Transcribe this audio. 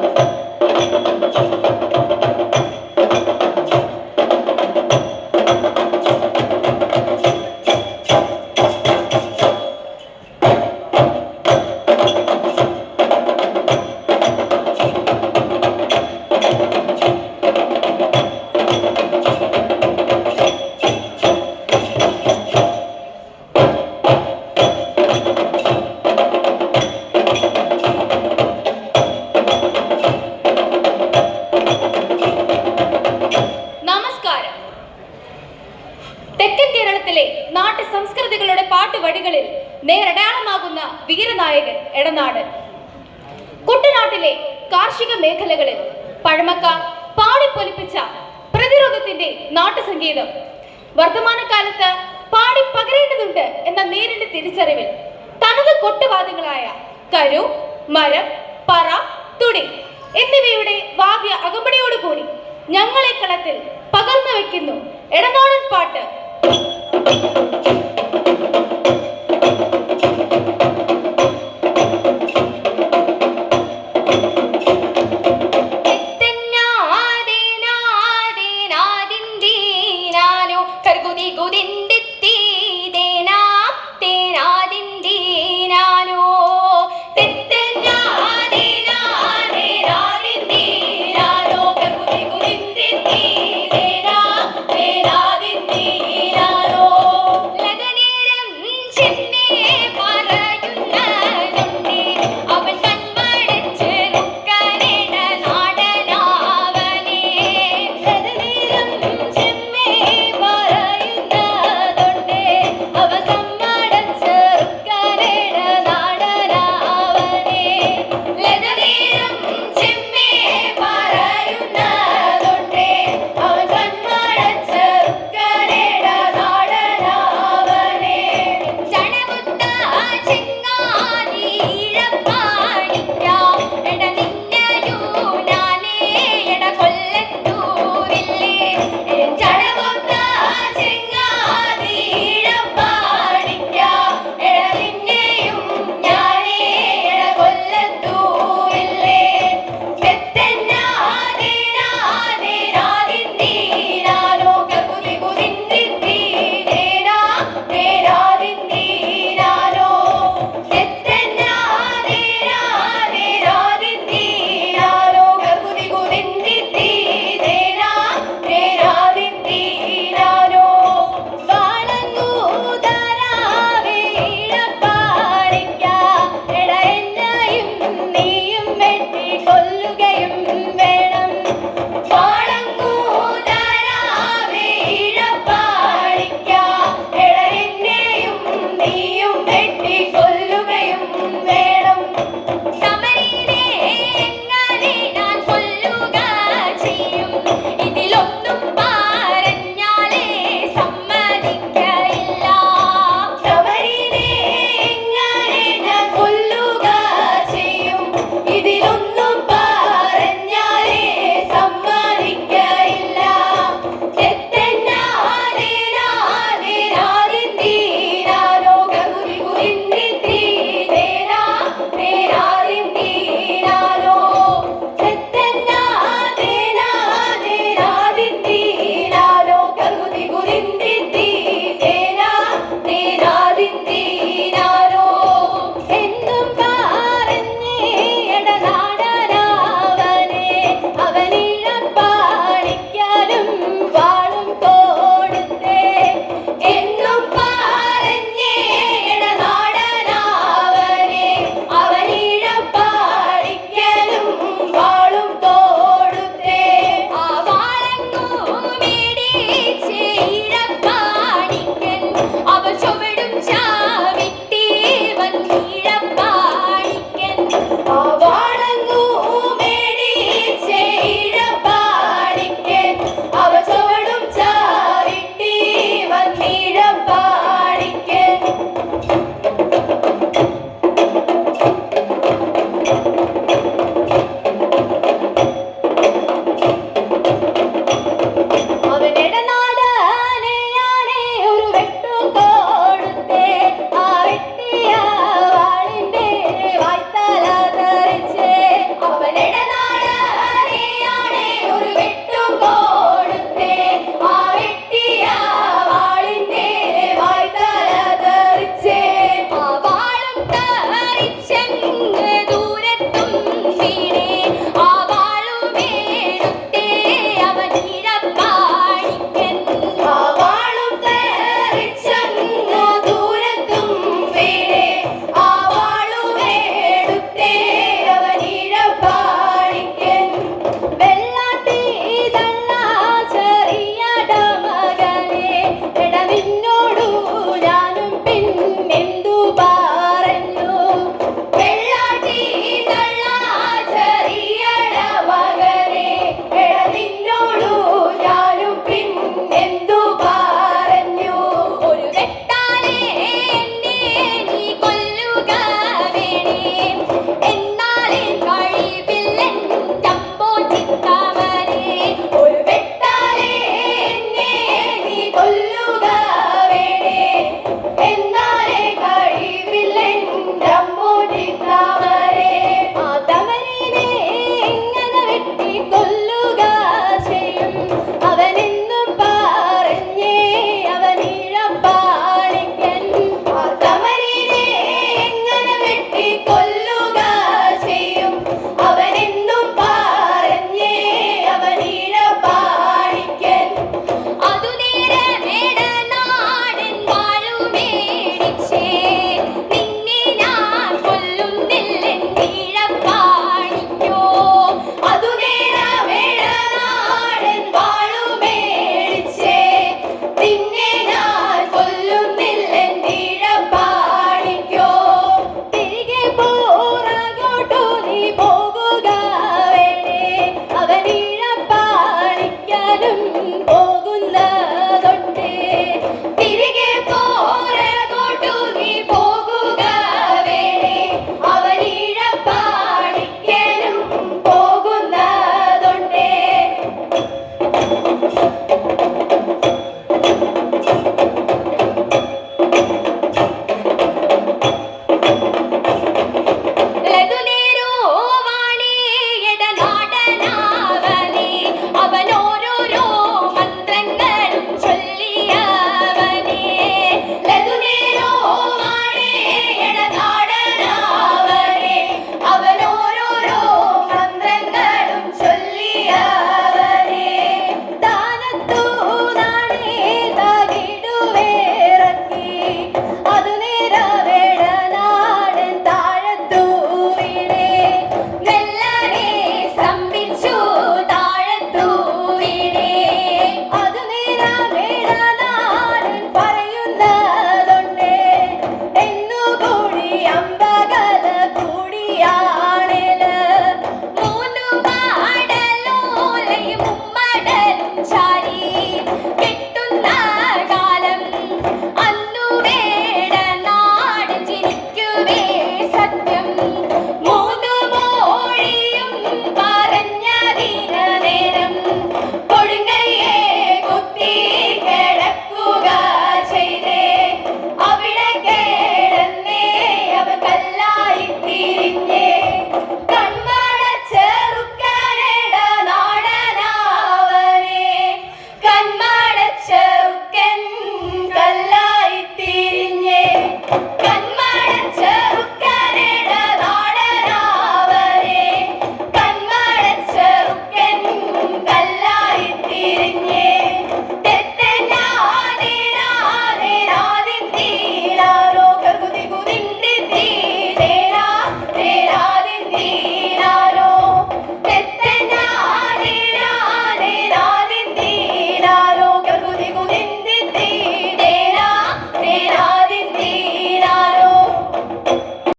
フフフフ。തെക്കൻ കേരളത്തിലെ നാട്ടു സംസ്കൃതികളുടെ പാട്ടുവഴികളിൽ നേരടയാളമാകുന്ന വീരനായകൻ എടനാട്. കുട്ടനാട്ടിലെ കാർഷിക മേഖലകളിൽ പഴമക്കാർ പാടിപ്പൊലിപ്പിച്ച പ്രതിരോധത്തിന്റെ നാട്ടുസംഗീതം. വർത്തമാനകാലത്ത് പാടി പകരേണ്ടതുണ്ട് എന്ന നേരിന്റെ തിരിച്ചറിവിൽ തനത് കൊട്ടുവാദ്യങ്ങളായ കരു മരം പറ തുടി എന്നിവയുടെ വാദ്യ അകമ്പടിയോടുകൂടി ഞങ്ങളെ കളത്തിൽ പകർന്നു വെക്കുന്നു എടനാടൻ പാട്ട് Thank you.